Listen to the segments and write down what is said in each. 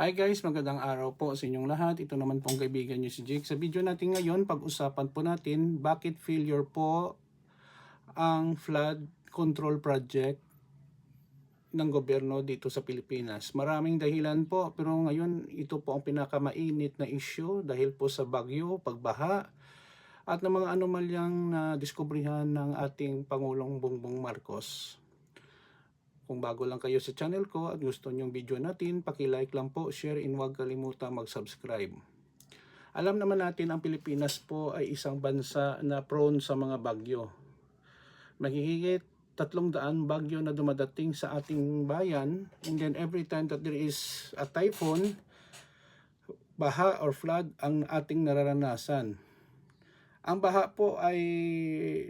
Hi guys, magandang araw po sa inyong lahat. Ito naman pong kaibigan niyo si Jake. Sa video natin ngayon, pag-usapan po natin bakit failure po ang flood control project ng gobyerno dito sa Pilipinas. Maraming dahilan po, pero ngayon ito po ang pinakamainit na issue dahil po sa bagyo, pagbaha, at ng mga anomalyang na diskubrihan ng ating Pangulong Bongbong Marcos. Kung bago lang kayo sa channel ko at gusto nyong video natin, paki-like lang po, share, and huwag kalimutan mag-subscribe. Alam naman natin ang Pilipinas po ay isang bansa na prone sa mga bagyo. Magigigit tatlong daan bagyo na dumadating sa ating bayan and then every time that there is a typhoon, baha or flood ang ating nararanasan. Ang baha po ay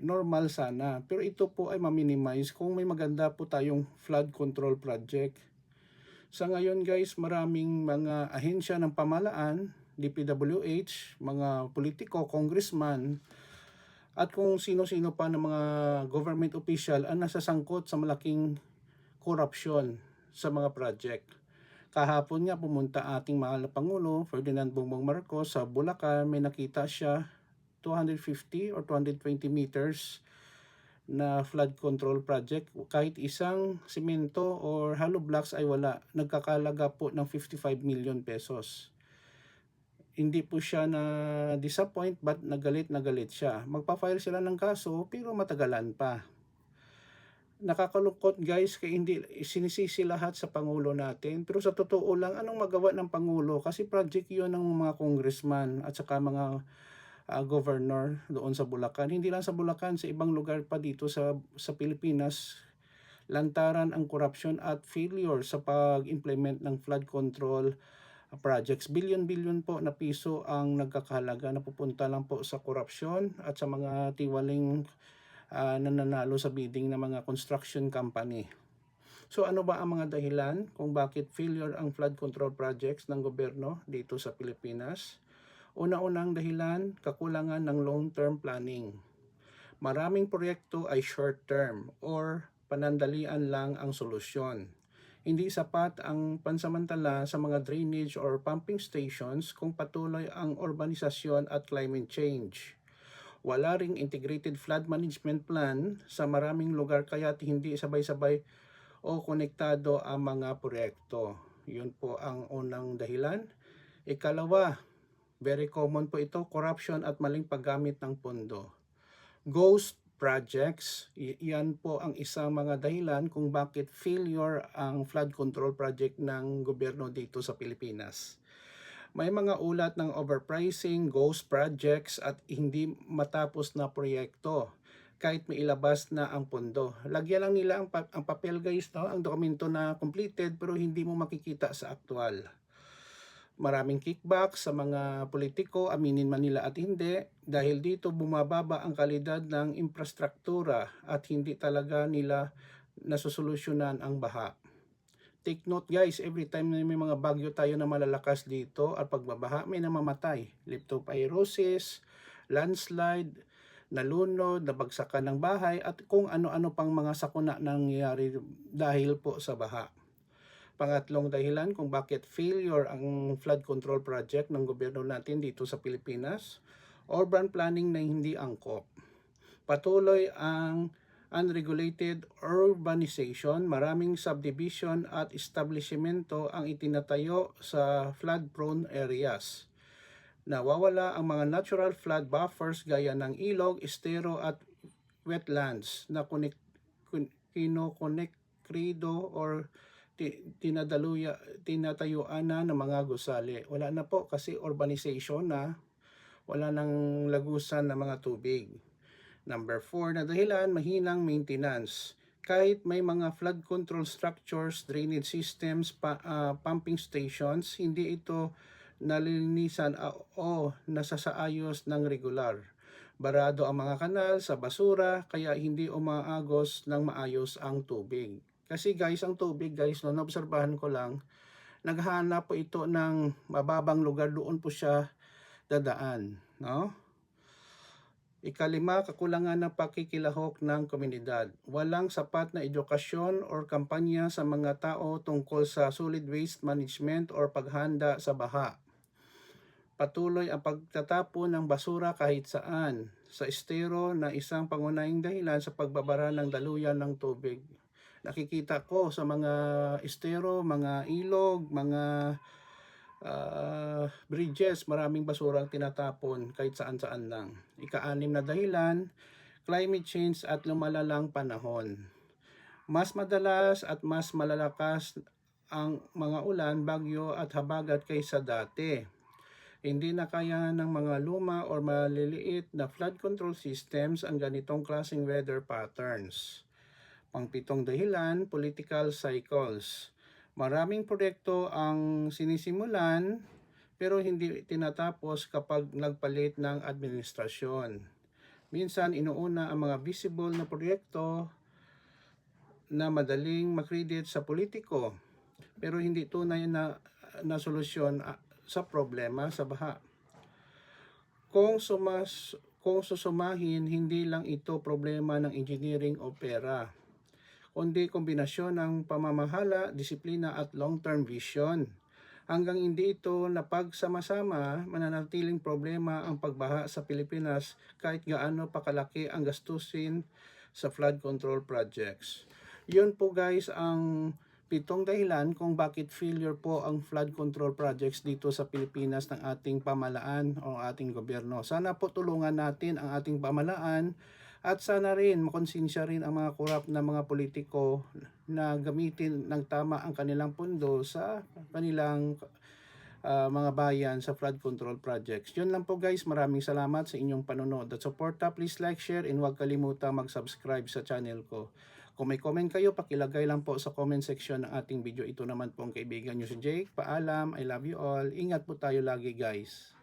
normal sana, pero ito po ay ma-minimize kung may maganda po tayong flood control project. Sa ngayon guys, maraming mga ahensya ng pamalaan, DPWH, mga politiko, congressman, at kung sino-sino pa ng mga government official ang nasasangkot sa malaking korupsyon sa mga project. Kahapon nga pumunta ating mahal na Pangulo, Ferdinand Bongbong Marcos, sa Bulacan, may nakita siya 250 or 220 meters na flood control project. Kahit isang simento or hollow blocks ay wala. Nagkakalaga po ng 55 million pesos. Hindi po siya na disappoint but nagalit na galit siya. Magpa-file sila ng kaso pero matagalan pa. Nakakalungkot guys kaya hindi sinisisi lahat sa Pangulo natin. Pero sa totoo lang, anong magawa ng Pangulo? Kasi project yon ng mga congressman at saka mga uh, governor doon sa Bulacan. Hindi lang sa Bulacan, sa ibang lugar pa dito sa, sa Pilipinas, lantaran ang corruption at failure sa pag-implement ng flood control projects. Billion-billion po na piso ang nagkakahalaga na pupunta lang po sa korupsyon at sa mga tiwaling uh, nananalo sa bidding ng mga construction company. So ano ba ang mga dahilan kung bakit failure ang flood control projects ng gobyerno dito sa Pilipinas? Una-unang dahilan, kakulangan ng long-term planning. Maraming proyekto ay short-term or panandalian lang ang solusyon. Hindi sapat ang pansamantala sa mga drainage or pumping stations kung patuloy ang urbanisasyon at climate change. Wala ring integrated flood management plan sa maraming lugar kaya hindi sabay-sabay o konektado ang mga proyekto. Yun po ang unang dahilan. Ikalawa, very common po ito, corruption at maling paggamit ng pondo. Ghost projects, yan po ang isang mga dahilan kung bakit failure ang flood control project ng gobyerno dito sa Pilipinas. May mga ulat ng overpricing, ghost projects at hindi matapos na proyekto kahit may ilabas na ang pondo. Lagyan lang nila ang, pa- ang papel guys, no? ang dokumento na completed pero hindi mo makikita sa aktual maraming kickback sa mga politiko, aminin man nila at hindi, dahil dito bumababa ang kalidad ng infrastruktura at hindi talaga nila nasusolusyonan ang baha. Take note guys, every time na may mga bagyo tayo na malalakas dito at pagbabaha, may namamatay. Leptopyrosis, landslide, nalunod, nabagsakan ng bahay at kung ano-ano pang mga sakuna nangyayari dahil po sa baha. Pangatlong dahilan kung bakit failure ang flood control project ng gobyerno natin dito sa Pilipinas, urban planning na hindi angkop. Patuloy ang unregulated urbanization, maraming subdivision at establishmento ang itinatayo sa flood-prone areas. Nawawala ang mga natural flood buffers gaya ng ilog, estero at wetlands na kinokonekrido or tinadaluya, tinatayuan na ng mga gusali. Wala na po kasi urbanization na wala nang lagusan ng mga tubig. Number 4 na dahilan, mahinang maintenance. Kahit may mga flood control structures, drainage systems, pa, uh, pumping stations, hindi ito nalilinisan uh, o nasasaayos ng regular. Barado ang mga kanal sa basura kaya hindi umaagos ng maayos ang tubig. Kasi guys, ang tubig guys, no, naobserbahan ko lang, naghanap po ito ng mababang lugar doon po siya dadaan, no? Ikalima, kakulangan ng pakikilahok ng komunidad. Walang sapat na edukasyon or kampanya sa mga tao tungkol sa solid waste management or paghanda sa baha. Patuloy ang pagtatapon ng basura kahit saan sa estero na isang pangunahing dahilan sa pagbabara ng daluyan ng tubig. Nakikita ko sa mga estero, mga ilog, mga ah, bridges, maraming basura ang tinatapon kahit saan-saan lang. Ika-anim na dahilan, climate change at lumalalang panahon. Mas madalas at mas malalakas ang mga ulan, bagyo at habagat kaysa dati. Hindi na kaya ng mga luma or maliliit na flood control systems ang ganitong klaseng weather patterns. Pangpitong dahilan, political cycles. Maraming proyekto ang sinisimulan pero hindi tinatapos kapag nagpalit ng administrasyon. Minsan inuuna ang mga visible na proyekto na madaling makredit sa politiko pero hindi tunay na, na solusyon ah, sa problema sa baha. Kung sumas kung susumahin, hindi lang ito problema ng engineering o pera, kundi kombinasyon ng pamamahala, disiplina at long-term vision. Hanggang hindi ito napagsama-sama, mananatiling problema ang pagbaha sa Pilipinas kahit gaano pa kalaki ang gastusin sa flood control projects. Yun po guys ang pitong dahilan kung bakit failure po ang flood control projects dito sa Pilipinas ng ating pamalaan o ating gobyerno. Sana po tulungan natin ang ating pamalaan at sana rin makonsensya rin ang mga korap na mga politiko na gamitin ng tama ang kanilang pundo sa kanilang ah, mga bayan sa flood control projects. Yun lang po guys. Maraming salamat sa inyong panonood. At suporta, please like, share, and huwag kalimutan mag-subscribe sa channel ko. Kung may comment kayo, pakilagay lang po sa comment section ng ating video. Ito naman po ang kaibigan nyo si Jake. Paalam, I love you all. Ingat po tayo lagi guys.